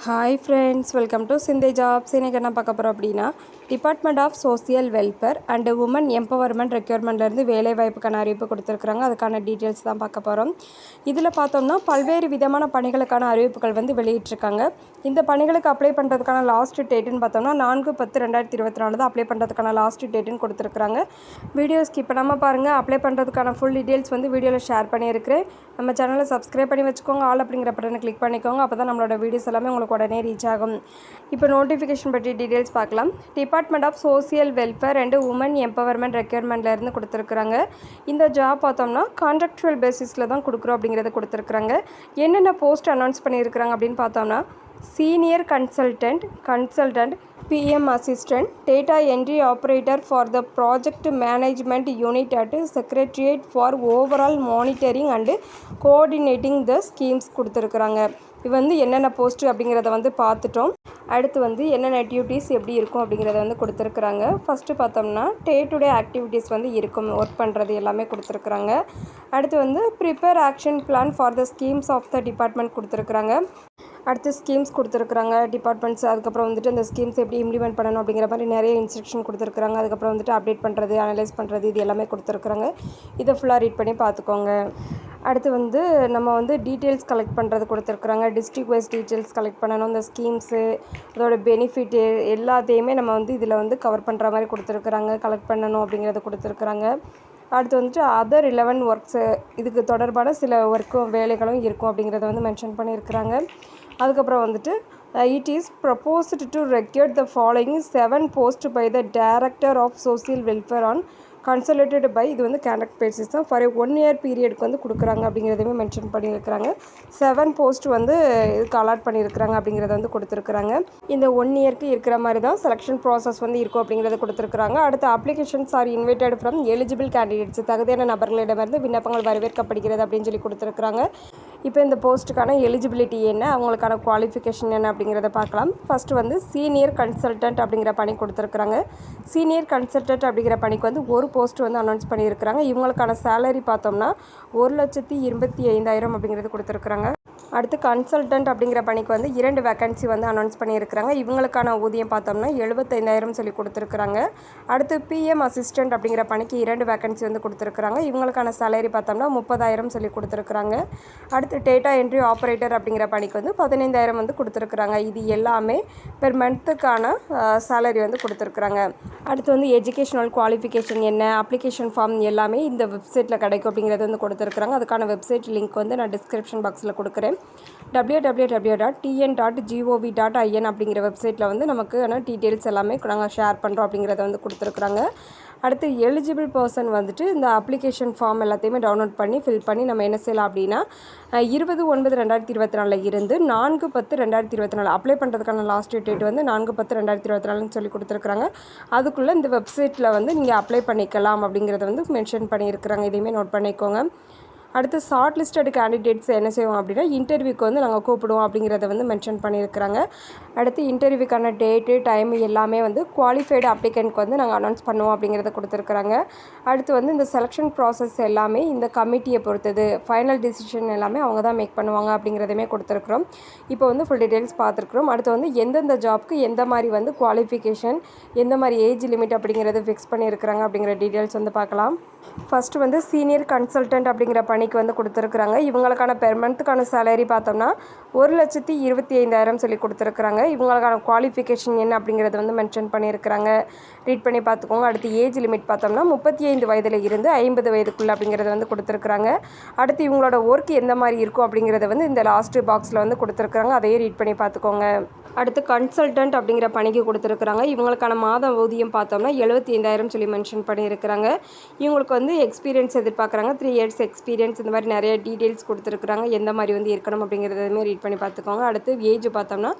Hi friends welcome to Sinthai jobs இன்றைக்கி என்ன பார்க்க போகிறோம் அப்படின்னா department of social welfare and women empowerment ரெக்யூர்மெண்ட்லேருந்து வேலைவாய்ப்புக்கான அறிவிப்பு கொடுத்துருக்குறாங்க. அதுக்கான டீட்டெயில்ஸ் தான் பார்க்க போகிறோம் இதில் பார்த்தோம்னா பல்வேறு விதமான பணிகளுக்கான அறிவிப்புகள் வந்து வெளியிட்டிருக்காங்க. இந்த பணிகளுக்கு அப்ளை பண்ணுறதுக்கான லாஸ்ட் டேட்டுன்னு பார்த்தோம்னா நான்கு பத்து ரெண்டாயிரத்தி இருபத்தி நாலு தான் அப்ளை பண்ணுறதுக்கான லாஸ்ட் டேட்டுன்னு கொடுத்துருக்குறாங்க. வீடியோ ஸ்கிப் பண்ணாமல் பாருங்கள் அப்ளை பண்ணுறதுக்கான ஃபுல் டீட்டெயில்ஸ் வந்து வீடியோவில் ஷேர் பண்ணியிருக்கிறேன். நம்ம சேனலை சப்ஸ்கிரைப் பண்ணி வச்சுக்கோங்க. ஆல் அப்படிங்கிற பட்டனை கிளிக் பண்ணிக்கோங்க. அப்போ தான் நம்மளோட வீடியோஸ் எல்லாமே உங்களுக்கு உடனே ரீச் ஆகும். இப்போ நோட்டிஃபிகேஷன் பற்றி டீட்டெயில்ஸ் பார்க்கலாம். Department of social welfare and women empowerment ரெக்யர்மெண்ட்லேருந்து கொடுத்துருக்குறாங்க. இந்த ஜாப் பார்த்தோம்னா கான்ட்ராக்சுவல் பேசிஸில் தான் கொடுக்குறோம் அப்படிங்கிறத கொடுத்துருக்குறாங்க. என்னென்ன போஸ்ட் அனௌன்ஸ் பண்ணியிருக்கிறாங்க அப்படின்னு பார்த்தோம்னா senior consultant consultant PM assistant data entry operator for the project management unit at secretariat for overall monitoring and coordinating the schemes கொடுத்துருக்குறாங்க. இது வந்து என்னென்ன போஸ்ட்டு அப்படிங்கிறத வந்து பார்த்துட்டோம். அடுத்து வந்து என்னென்ன டியூட்டிஸ் எப்படி இருக்கும் அப்படிங்கிறத வந்து கொடுத்துருக்குறாங்க. ஃபஸ்ட்டு பார்த்தோம்னா டே டு டே ஆக்டிவிட்டீஸ் வந்து இருக்கும். ஒர்க் பண்ணுறது எல்லாமே கொடுத்துருக்குறாங்க. அடுத்து வந்து prepare action plan for the schemes of the department கொடுத்துருக்குறாங்க. அடுத்து ஸ்கீம்ஸ் கொடுத்துருக்குறாங்க டிபார்ட்மெண்ட்ஸ் அதுக்கப்புறம் வந்துட்டு அந்த ஸ்கீம்ஸ் எப்படி இம்ப்ளிமெண்ட் பண்ணணும் அப்படிங்கிற மாதிரி நிறைய இன்ஸ்ட்ரக்ஷன் கொடுத்துருக்குறாங்க. அதுக்கப்புறம் வந்துட்டு அப்டேட் பண்ணுறது அனலைஸ் பண்ணுறது இது எல்லாமே கொடுத்துருக்குறாங்க. இதை ஃபுல்லாக ரீட் பண்ணி பார்த்துக்கோங்க. அடுத்து வந்து நம்ம வந்து டீட்டெயில்ஸ் கலெக்ட் பண்ணுறது கொடுத்துருக்குறாங்க. டிஸ்ட்ரிக் வைஸ் டீட்டெயில்ஸ் கலெக்ட் பண்ணணும். இந்த ஸ்கீம்ஸு அதோட பெனிஃபிட்டு எல்லாத்தையுமே நம்ம வந்து இதில் வந்து கவர் பண்ணுற மாதிரி கொடுத்துருக்குறாங்க. கலெக்ட் பண்ணணும் அப்படிங்கிறத கொடுத்துருக்குறாங்க. அடுத்து வந்துட்டு அதர் ரிலவெண்ட் ஒர்க்ஸு இதுக்கு தொடர்பான சில ஒர்க்கும் வேலைகளும் இருக்கும் அப்படிங்கிறத வந்து மென்ஷன் பண்ணியிருக்கிறாங்க. அதுக்கப்புறம் வந்துட்டு it is proposed to recruit the following seven post by the director of social welfare on consolidated by இது வந்து கேண்டக்ட் பேசிஸ் தான். ஃபார் ஒன் இயர் பீரியடுக்கு வந்து கொடுக்குறாங்க அப்படிங்கிறதையுமே மென்ஷன் பண்ணியிருக்கிறாங்க. செவன் போஸ்ட் வந்து இதுக்கு அலாட் பண்ணியிருக்கிறாங்க அப்படிங்கிறத வந்து கொடுத்துருக்குறாங்க. இந்த ஒன் இயர்க்கு இருக்கிற மாதிரி தான் செலெக்ஷன் ப்ராசஸ் வந்து இருக்கும் அப்படிங்கிறத கொடுத்துருக்குறாங்க. அடுத்த applications are invited from eligible candidates தகுதியான நபர்களிடமிருந்து விண்ணப்பங்கள் வரவேற்கப்படுகிறது அப்படின்னு சொல்லி கொடுத்துருக்குறாங்க. இப்போ இந்த போஸ்ட்டுக்கான எலிஜிபிலிட்டி என்ன அவங்களுக்கான குவாலிஃபிகேஷன் என்ன அப்படிங்கிறத பார்க்கலாம். ஃபஸ்ட்டு வந்து சீனியர் கன்சல்டன்ட் அப்படிங்கிற பணி கொடுத்துருக்குறாங்க. சீனியர் கன்சல்டன்ட் அப்படிங்கிற பணிக்கு வந்து ஒரு போஸ்ட் வந்து அனௌன்ஸ் பண்ணியிருக்கிறாங்க. இவங்களுக்கான சேலரி பார்த்தோம்னா ஒரு லட்சத்தி இருபத்தி ஐந்தாயிரம் அப்படிங்கிறது கொடுத்துருக்குறாங்க. அடுத்து கன்சல்டன்ட் அப்படிங்கிற பணிக்கு வந்து இரண்டு வேக்கன்சி வந்து அனௌன்ஸ் பண்ணியிருக்கிறாங்க. இவங்களுக்கான ஊதியம் பார்த்தோம்னா எழுபத்தைந்தாயிரம் சொல்லி கொடுத்துருக்குறாங்க. அடுத்து பிஎம் அசிஸ்டன்ட் அப்படிங்கிற பணிக்கு இரண்டு வேக்கன்சி வந்து கொடுத்துருக்குறாங்க. இவங்களுக்கான சேலரி பார்த்தோம்னா முப்பதாயிரம் சொல்லி கொடுத்துருக்குறாங்க. அடுத்து டேட்டா என்ட்ரி ஆப்ரேட்டர் அப்படிங்கிற பணிக்கு வந்து பதினைந்தாயிரம் வந்து கொடுத்துருக்குறாங்க. இது எல்லாமே பெர் மந்த்துக்கான சேலரி வந்து கொடுத்துருக்குறாங்க. அடுத்து வந்து எஜுகேஷனல் குவாலிஃபிகேஷன் என்ன அப்ளிகேஷன் ஃபார்ம் எல்லாமே இந்த வெப்சைட்டில் கிடைக்கும் அப்படிங்கிறது வந்து கொடுத்துருக்குறாங்க. அதுக்கான வெப்சைட் லிங்க் வந்து நான் டிஸ்கிரிப்ஷன் பாக்ஸில் கொடுக்குறேன். W W W dot TN dot GOV dot IN அப்படிங்கிற வெப்சைட்டில் வந்து நமக்கு ஆனால் டீட்டெயில்ஸ் எல்லாமே நாங்கள் ஷேர் பண்ணுறோம் அப்படிங்கிறத வந்து கொடுத்துருக்குறாங்க. அடுத்து எலிஜிபிள் பர்சன் வந்துட்டு இந்த அப்ளிகேஷன் ஃபார்ம் எல்லாத்தையுமே டவுன்லோட் பண்ணி ஃபில் பண்ணி நம்ம என்ன செய்யலாம் அப்படின்னா இருபது ஒன்பது ரெண்டாயிரத்தி இருபத்தி நாலில் இருந்து நான்கு பத்து ரெண்டாயிரத்தி இருபத்தி நாலு அப்ளை பண்ணுறதுக்கான லாஸ்ட் டேட் வந்து நான்கு பத்து ரெண்டாயிரத்தி இருபத்தி நாலுன்னு சொல்லி கொடுத்துருக்குறாங்க. அதுக்குள்ளே இந்த வெப்சைட்டில் வந்து நீங்கள் அப்ளை பண்ணிக்கலாம் அப்படிங்கிறத வந்து மென்ஷன் பண்ணியிருக்கிறாங்க. இதையுமே நோட் பண்ணிக்கோங்க. அடுத்து ஷார்ட் லிஸ்டட் கேண்டிடேட்ஸ் என்ன செய்வோம் அப்படின்னா இன்டர்வியூக்கு வந்து நாங்கள் கூப்பிடுவோம் அப்படிங்கிறத வந்து மென்ஷன் பண்ணியிருக்கிறாங்க. அடுத்து இன்டர்வியூக்கான டேட்டு டைம் எல்லாமே வந்து குவாலிஃபைடு அப்ளிகண்ட்க்கு வந்து நாங்கள் அனௌன்ஸ் பண்ணுவோம் அப்படிங்கிறத கொடுத்துருக்குறாங்க. அடுத்து வந்து இந்த செலெக்ஷன் ப்ராசஸ் எல்லாமே இந்த கமிட்டியை பொறுத்தது ஃபைனல் டிசிஷன் எல்லாமே அவங்க தான் மேக் பண்ணுவாங்க அப்படிங்கிறதுமே கொடுத்துருக்குறோம். இப்போ வந்து ஃபுல் டீட்டெயில்ஸ் பார்த்துருக்குறோம். அடுத்து வந்து எந்தெந்த ஜாப்க்கு எந்த மாதிரி வந்து குவாலிஃபிகேஷன் எந்த மாதிரி ஏஜ் லிமிட் அப்படிங்கிறது ஃபிக்ஸ் பண்ணியிருக்கிறாங்க அப்படிங்கிற டீட்டெயில்ஸ் வந்து பார்க்கலாம். ஃபஸ்ட்டு வந்து சீனியர் கன்சல்டன்ட் அப்படிங்கிற பணிக்கு வந்து கொடுத்துருக்குறாங்க. இவங்களுக்கான பெர் மந்த்துக்கான சேலரி பார்த்தோம்னா ஒரு லட்சத்தி இருபத்தி ஐந்தாயிரம் சொல்லி கொடுத்துருக்குறாங்க. இவங்களுக்கான குவாலிஃபிகேஷன் என்ன அப்படிங்கிறத வந்து மென்ஷன் பண்ணியிருக்கிறாங்க. ரீட் பண்ணி பார்த்துக்கோங்க. அடுத்து ஏஜ் லிமிட் பார்த்தோம்னா முப்பத்தி ஐந்து வயதில் இருந்து ஐம்பது வயதுக்குள்ளே அப்படிங்கிறத வந்து கொடுத்துருக்குறாங்க. அடுத்து இவங்களோட ஒர்க் எந்த மாதிரி இருக்கும் அப்படிங்கிறத வந்து இந்த லாஸ்ட்டு பாக்ஸில் வந்து கொடுத்துருக்குறாங்க. அதையே ரீட் பண்ணி பார்த்துக்கோங்க. அடுத்து கன்சல்டன்ட் அப்படிங்கிற பணிக்கு கொடுத்துருக்குறாங்க. இவங்களுக்கான மாத ஊதியம் பார்த்தோம்னா எழுபத்தி ஐந்தாயிரம் சொல்லி மென்ஷன் பண்ணியிருக்கிறாங்க. இவங்களுக்கு வந்து எக்ஸ்பீரியன்ஸ் எதிர்பார்க்குறாங்க. த்ரீ இயர்ஸ் எக்ஸ்பீரியன்ஸ் இந்த மாதிரி நிறைய டீட்டெயில்ஸ் கொடுத்துருக்குறாங்க. எந்த மாதிரி வந்து இருக்கணும் அப்படிங்கிறதுமே ரீட் பண்ணி பார்த்துக்கோங்க. அடுத்து ஏஜ் பார்த்தோம்னா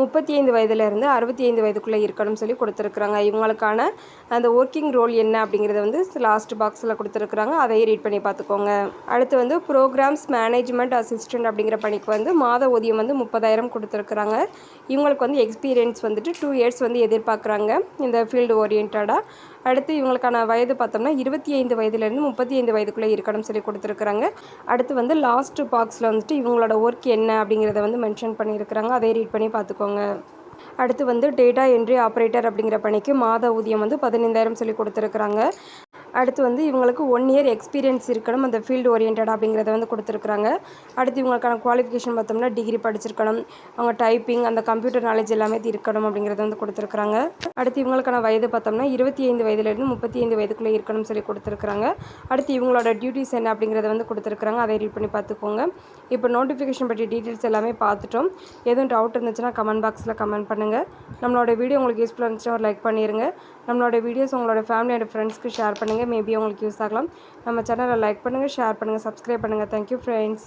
முப்பத்தி ஐந்து வயதுலேருந்து அறுபத்தி ஐந்து வயதுக்குள்ளே இருக்கணும்னு சொல்லி கொடுத்துருக்குறாங்க. இவங்களுக்கான அந்த ஒர்க்கிங் ரோல் என்ன அப்படிங்கிறத வந்து லாஸ்ட் பாக்ஸில் கொடுத்துருக்குறாங்க. அதையே ரீட் பண்ணி பார்த்துக்கோங்க. அடுத்து வந்து ப்ரோக்ராம்ஸ் மேனேஜ்மெண்ட் அசிஸ்டன்ட் அப்படிங்கிற பணிக்கு வந்து மாத ஊதியம் வந்து முப்பதாயிரம் கொடுத்துருக்குறாங்க. இவங்களுக்கு வந்து எக்ஸ்பீரியன்ஸ் வந்துட்டு டூ இயர்ஸ் வந்து எதிர்பார்க்குறாங்க. இந்த ஃபீல்டு ஓரியன்டாக அடுத்து இவங்களுக்கான வயது பார்த்தோம்னா இருபத்தி ஐந்து வயதுலேருந்து முப்பத்தி ஐந்து வயதுக்குள்ளே இருக்கணும்னு சொல்லி கொடுத்துருக்குறாங்க. அடுத்து வந்து லாஸ்ட் பாக்ஸில் வந்துட்டு இவங்களோட ஒர்க் என்ன அப்படிங்கிறத வந்து மென்ஷன் பண்ணியிருக்கிறாங்க. அதை ரீட் பண்ணி பார்த்துக்கோங்க. அடுத்து வந்து டேட்டா என்ட்ரி ஆப்ரேட்டர் அப்படிங்கிற பணிக்கு மாத ஊதியம் வந்து பதினைந்தாயிரம் சொல்லி கொடுத்துருக்குறாங்க. அடுத்து வந்து இவங்களுக்கு ஒன் இயர் எக்ஸ்பீரியன்ஸ் இருக்கணும் அந்த ஃபீல்டு ஓரியன்ட் அப்படிங்கிறத வந்து கொடுத்துருக்குறாங்க. அடுத்து இவங்களுக்கான குவாலிஃபிகேஷன் பார்த்தோம்னா டிகிரி படிச்சிருக்கணும். அவங்க டைப்பிங் அந்த கம்ப்யூட்டர் நாலேஜ் எல்லாமே இருக்கணும் அப்படிங்கிறத வந்து கொடுத்துருக்குறாங்க. அடுத்து இவங்களுக்கான வயது பார்த்தோம்னா இருபத்தி ஐந்து வயதுலேருந்து முப்பத்தி ஐந்து வயதுக்குள்ளே இருக்கணும்னு சொல்லி கொடுத்துருக்குறாங்க. அடுத்து இவங்களோட டியூட்டிஸ் என்ன அப்படிங்கிறத வந்து கொடுத்துருக்குறாங்க. அதை ரீட் பண்ணி பார்த்துக்கோங்க. இப்போ நோட்டிஃபிகேஷன் பற்றி டீட்டெயில்ஸ் எல்லாமே பார்த்துட்டோம். எதுவும் டவுட் இருந்துச்சுன்னா கமெண்ட் பாக்ஸில் கமெண்ட் பண்ணுங்கள் நம்மளோட வீடியோ உங்களுக்கு யூஸ்ஃபுல்லாக இருந்துச்சுன்னா ஒரு லைக் பண்ணிடுங்க நம்மளோட வீடியோஸ் உங்களோட ஃபேமிலி அண்ட் ஃப்ரெண்ட்ஸ்க்கு ஷேர் பண்ணுங்கள் மேபி உங்களுக்கு யூஸ் ஆகலாம். நம்ம சேனலை லைக் பண்ணுங்கள் ஷேர் பண்ணுங்கள் சப்ஸ்கிரைப் பண்ணுங்கள் தேங்க்யூ ஃப்ரெண்ட்ஸ்